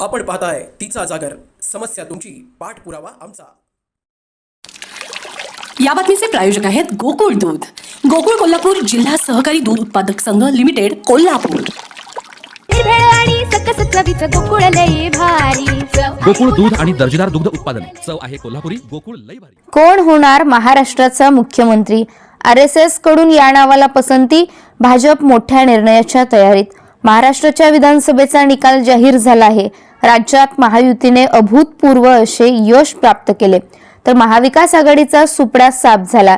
आपण पाहताय तिचा जागर. समस्या तुमची. पाठपुरावा आमचा. या बातमीचे प्रायोजक आहेत गोकुळ दूध. गोकुळ कोल्हापूर जिल्हा सहकारी दूध उत्पादक संघ लिमिटेड कोल्हापूर. गोकुळ दूध आणि दर्जेदार दुग्ध उत्पादन. चव आहे कोल्हापुरी गोकुळ लई भारी. कोण होणार महाराष्ट्राचा मुख्यमंत्री? आर एस एसकडून या नावाला पसंती भाजप मोठ्या निर्णयाच्या तयारीत. महाराष्ट्राच्या विधानसभेचा निकाल जाहीर झाला आहे. राज्यात महायुतीने अभूतपूर्व असे यश प्राप्त केले. तर महाविकास आघाडीचा सुपडा साफ झाला.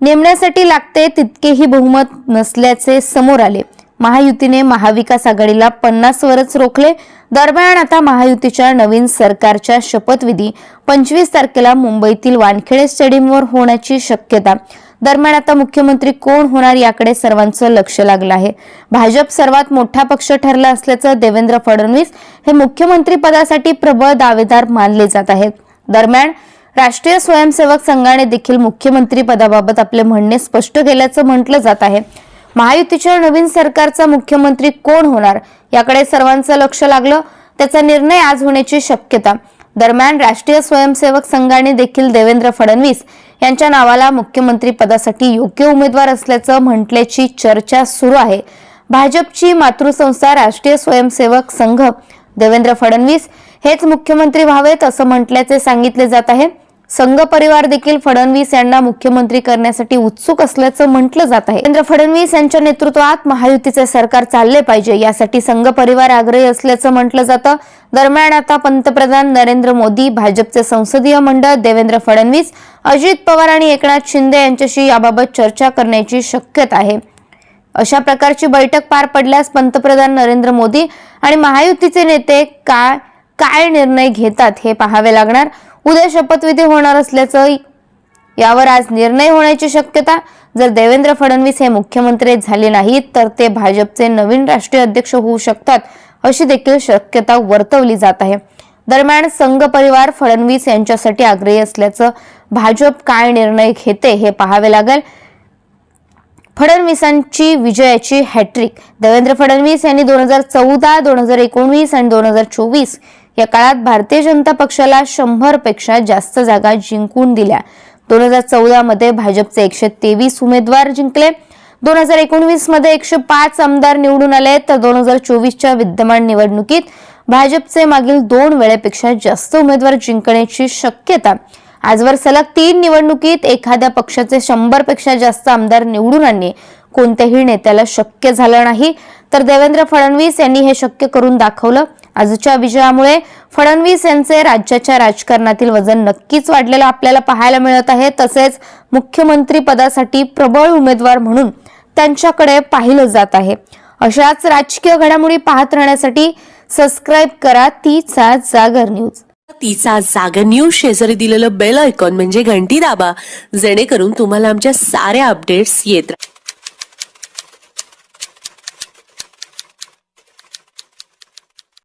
नेमण्यासाठी लागते तितकेही बहुमत नसल्याचे समोर आले. महायुतीने महाविकास आघाडीला पन्नासवरच रोखले. दरम्यान आता महायुतीच्या नवीन सरकारच्या शपथविधी पंचवीस तारखेला मुंबईतील वानखेडे स्टेडियमवर होण्याची शक्यता. दरम्यान आता मुख्यमंत्री कोण होणार याकडे सर्वांचं लक्ष लागलं आहे. भाजप सर्वात मोठा पक्ष ठरला असल्याचं देवेंद्र फडणवीस हे मुख्यमंत्री पदासाठी प्रबळ दावेदार मानले जात आहेत. दरम्यान राष्ट्रीय स्वयंसेवक संघाने देखील मुख्यमंत्री पदाबाबत आपले म्हणणे स्पष्ट केल्याचं म्हटलं जात आहे. महायुतीच्या नवीन सरकारचा मुख्यमंत्री कोण होणार? याकडे सर्वांचं लक्ष लागलं. त्याचा निर्णय आज होण्याची शक्यता. दरम्यान राष्ट्रीय स्वयंसेवक संघाने देखील देवेंद्र फडणवीस यांच्या नावाला मुख्यमंत्री पदासाठी योग्य उमेदवार असल्याचं म्हटल्याची चर्चा सुरू आहे. भाजपची मातृसंस्था राष्ट्रीय स्वयंसेवक संघ देवेंद्र फडणवीस हेच मुख्यमंत्री व्हावेत असं म्हटल्याचे सांगितले जात आहे. संघ परिवार देखील फडणवीस यांना मुख्यमंत्री करण्यासाठी उत्सुक असल्याचं म्हटलं जात आहे. देवेंद्र फडणवीस यांच्या नेतृत्वात महायुतीचे सरकार चालले पाहिजे यासाठी संघ परिवार आग्रही असल्याचं म्हटलं जातं. दरम्यान आता पंतप्रधान नरेंद्र मोदी भाजपचे संसदीय मंडळ देवेंद्र फडणवीस अजित पवार आणि एकनाथ शिंदे यांच्याशी याबाबत चर्चा करण्याची शक्यता आहे. अशा प्रकारची बैठक पार पडल्यास पंतप्रधान नरेंद्र मोदी आणि महायुतीचे नेते काय काय निर्णय घेतात हे पाहावे लागणार. उद्या शपथविधी होणार असल्याचं यावर आज निर्णय होण्याची शक्यता. जर देवेंद्र फडणवीस हे मुख्यमंत्री झाले नाहीत तर ते भाजपचे नवीन राष्ट्रीय अध्यक्ष होऊ शकतात अशी देखील शक्यता वर्तवली जात आहे. दरम्यान संघ परिवार फडणवीस यांच्यासाठी आग्रही असल्याचं भाजप काय निर्णय घेते हे पाहावे लागेल. फडणवीसांची विजयाची हॅट्रिक देवेंद्र फडणवीस यांनी दोन हजार चौदा दोन हजार एकोणवीस आणि दोन हजार चोवीस या काळात भारतीय जनता पक्षाला शंभरपेक्षा जास्त जागा जिंकून दिल्या. दोन हजार चौदा मध्ये भाजपचे एकशे तेवीस उमेदवार जिंकले. दोन हजार एकोणवीसमध्ये एकशे पाच आमदार निवडून आले. तर दोन हजार चोवीसच्या विद्यमान निवडणुकीत भाजपचे मागील दोन वेळेपेक्षा जास्त उमेदवार जिंकण्याची शक्यता. आजवर सलग तीन निवडणुकीत एखाद्या पक्षाचे शंभरपेक्षा जास्त आमदार निवडून आणणे कोणत्याही नेत्याला शक्य झालं नाही. तर देवेंद्र फडणवीस यांनी हे शक्य करून दाखवलं. आजच्या विजयामुळे फडणवीस यांचे राज्याच्या राजकारणातील वजन नक्कीच वाढलेलं आपल्याला पाहायला मिळत आहे. तसेच मुख्यमंत्री पदासाठी प्रबळ उमेदवार म्हणून त्यांच्याकडे पाहिलं जात आहे. अशाच राजकीय घडामोडी पाहत राहण्यासाठी सबस्क्राईब करा तीचा जागर न्यूज. तिचा जागर न्यूज शेजारी दिलेलं बेल आयकॉन म्हणजे घंटी दाबा जेणेकरून तुम्हाला आमच्या साऱ्या अपडेट्स येत राहतात